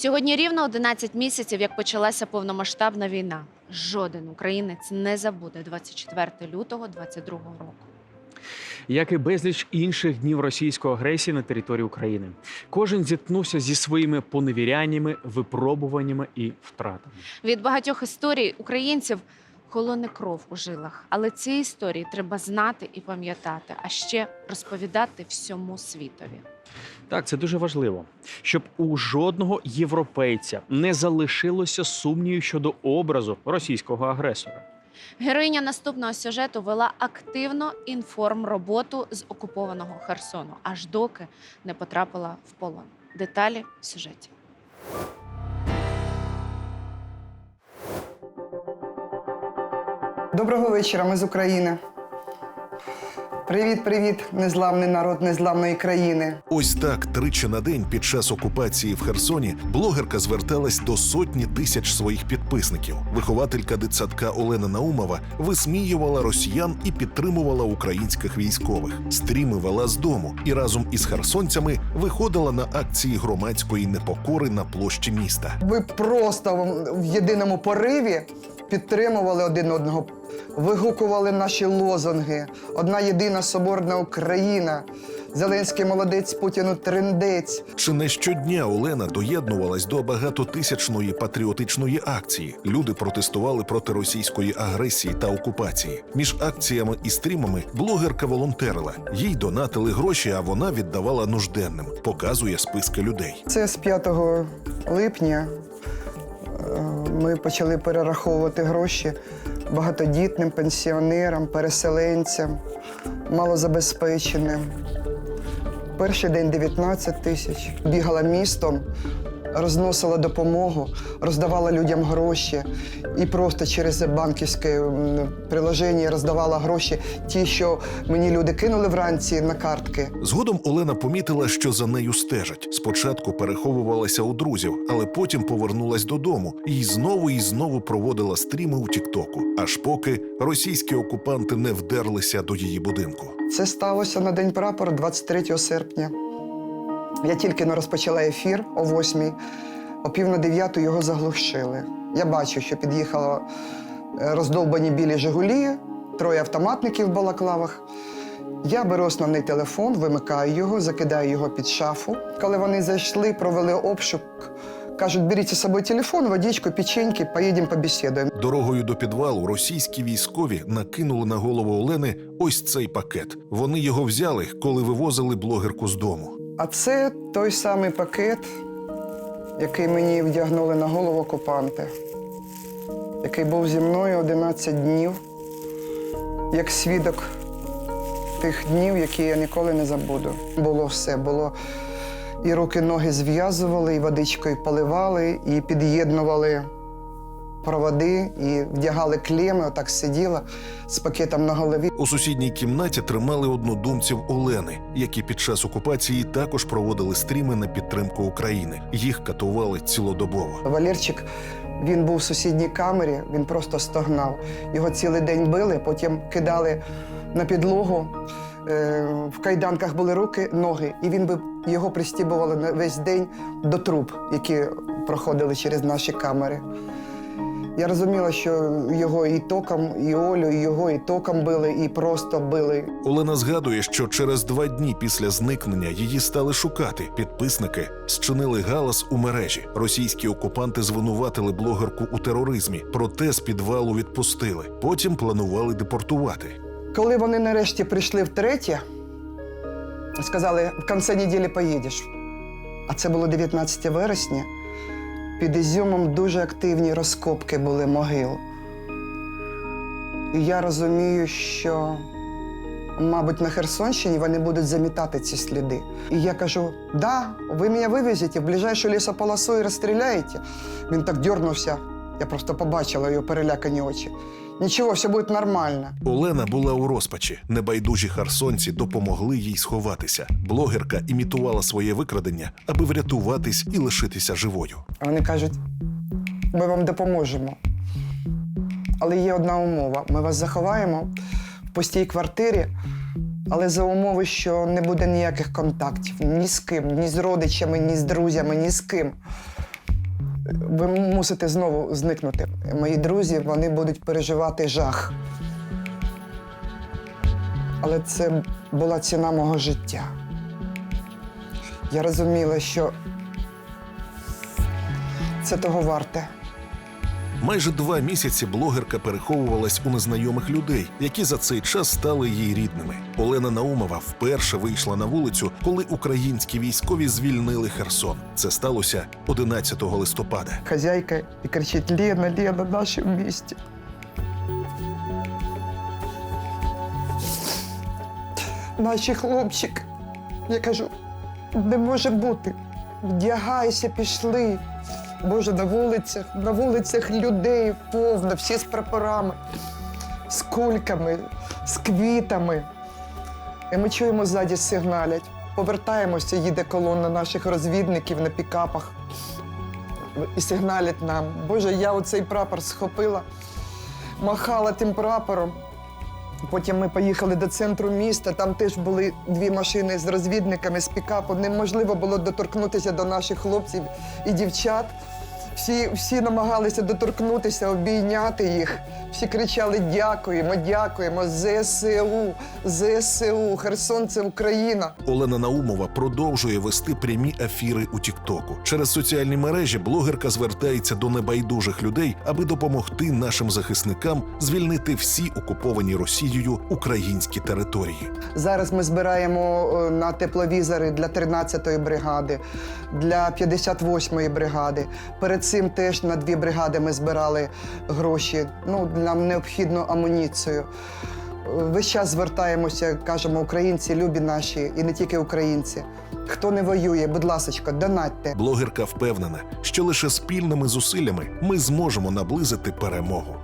Сьогодні рівно 11 місяців, як почалася повномасштабна війна. Жоден українець не забуде 24 лютого 22 року. як і безліч інших днів російської агресії на території України. Кожен зіткнувся зі своїми поневіряннями, випробуваннями і втратами. Від багатьох історій українців холоне кров у жилах, але ці історії треба знати і пам'ятати, а ще розповідати всьому світові. Так, це дуже важливо, щоб у жодного європейця не залишилося сумнівів щодо образу російського агресора. Героїня наступного сюжету вела активно інформроботу з окупованого Херсону, аж доки не потрапила в полон. Деталі в сюжеті. Доброго вечора, ми з України. Привіт, привіт, незламний народ незламної країни. Ось так тричі на день під час окупації в Херсоні блогерка зверталась до сотні тисяч своїх підписників. Вихователька дитсадка Олена Наумова висміювала росіян і підтримувала українських військових. Стріми вела з дому і разом із херсонцями виходила на акції громадської непокори на площі міста. Ви просто в єдиному пориві підтримували один одного, вигукували наші лозунги. Одна єдина соборна Україна. Зеленський молодець Путіну трендець. Чи не щодня Олена доєднувалась до багатотисячної патріотичної акції? Люди протестували проти російської агресії та окупації. Між акціями і стрімами блогерка волонтерила. Їй донатили гроші, а вона віддавала нужденним. Показує списки людей. Це з 5 липня ми почали перераховувати гроші багатодітним пенсіонерам, переселенцям, малозабезпеченим. Перший день 19 тисяч. Бігала містом, розносила допомогу, роздавала людям гроші і просто через банківське приложення роздавала гроші, ті, що мені люди кинули вранці на картки. Згодом Олена помітила, що за нею стежать. Спочатку переховувалася у друзів, але потім повернулась додому і знову і знову проводила стріми у Тіктоку, аж поки російські окупанти не вдерлися до її будинку. Це сталося на День прапора 23 серпня. Я тільки не розпочала ефір о 8 о пів на дев'яту його заглушили. Я бачу, що під'їхало е, роздовбані білі Жигулі, троє автоматників в балаклавах. Я беру основний телефон, вимикаю його, закидаю його під шафу. Коли вони зайшли, провели обшук, кажуть, беріть з собою телефон, водичку, печеньки, поїдемо побесідуємо. Дорогою до підвалу російські військові накинули на голову Олени ось цей пакет. Вони його взяли, коли вивозили блогерку з дому. А це той самий пакет, який мені вдягнули на голову окупанти, який був зі мною 11 днів, як свідок тих днів, які я ніколи не забуду. Було все. Було і руки, ноги зв'язували, і водичкою поливали, і під'єднували проводи, і вдягали клеми, отак сиділа з пакетом на голові. У сусідній кімнаті тримали однодумців Олени, які під час окупації також проводили стріми на підтримку України. Їх катували цілодобово. Валерчик, він був в сусідній камері, він просто стогнав. Його цілий день били, потім кидали на підлогу. Е, В кайданках були руки, ноги, і він би його пристібували на весь день до труб, які проходили через наші камери. Я розуміла, що його і током, і Олю, і його і током били, і просто били. Олена згадує, що через два дні після зникнення її стали шукати. Підписники зчинили галас у мережі. Російські окупанти звинуватили блогерку у тероризмі, проте з підвалу відпустили. Потім планували депортувати. Коли вони нарешті прийшли втретє, сказали, в кінці неділі поїдеш. А це було 19 вересня. Під Ізюмом дуже активні розкопки були могил. І я розумію, що, мабуть, на Херсонщині вони будуть замітати ці сліди. І я кажу: да, ви мене вивезете в ближайшу лісополосу і розстріляєте. Він так дернувся. Я просто побачила його перелякані очі. Нічого, все буде нормально. Олена була у розпачі. Небайдужі харсонці допомогли їй сховатися. Блогерка імітувала своє викрадення, аби врятуватись і лишитися живою. Вони кажуть: ми вам допоможемо. Але є одна умова: ми вас заховаємо в пустій квартирі, але за умови, що не буде ніяких контактів ні з ким, ні з родичами, ні з друзями, ні з ким. Ви мусите знову зникнути. Мої друзі вони будуть переживати жах. Але це була ціна мого життя. Я розуміла, що це того варте. Майже два місяці блогерка переховувалась у незнайомих людей, які за цей час стали їй рідними. Олена Наумова вперше вийшла на вулицю, коли українські військові звільнили Херсон. Це сталося 11 листопада. Хазяйка і кричить: Лена, Лена, наші в місті. Наші хлопчик. Я кажу, не може бути. Вдягайся, пішли. Боже, на вулицях, на вулицях людей повно, всі з прапорами, з кульками, з квітами. І ми чуємо ззаді сигналять. Повертаємося, їде колона наших розвідників на пікапах і сигналять нам. Боже, я оцей прапор схопила, махала тим прапором. Потім ми поїхали до центру міста. Там теж були дві машини з розвідниками з пікапу. Неможливо було доторкнутися до наших хлопців і дівчат. Всі, всі намагалися доторкнутися, обійняти їх. Всі кричали Дякуємо, дякуємо. ЗСУ, ЗСУ, Херсон це Україна. Олена Наумова продовжує вести прямі ефіри у Тіктоку. Через соціальні мережі блогерка звертається до небайдужих людей, аби допомогти нашим захисникам звільнити всі окуповані Росією українські території. Зараз ми збираємо е, на тепловізори для 13-ї бригади, для 58-ї бригади. Перед цим теж на дві бригади ми збирали гроші. Ну, нам необхідно амуніцію. Весь час звертаємося, кажемо, українці, любі наші, і не тільки українці. Хто не воює, будь ласочка, донатьте. Блогерка впевнена, що лише спільними зусиллями ми зможемо наблизити перемогу.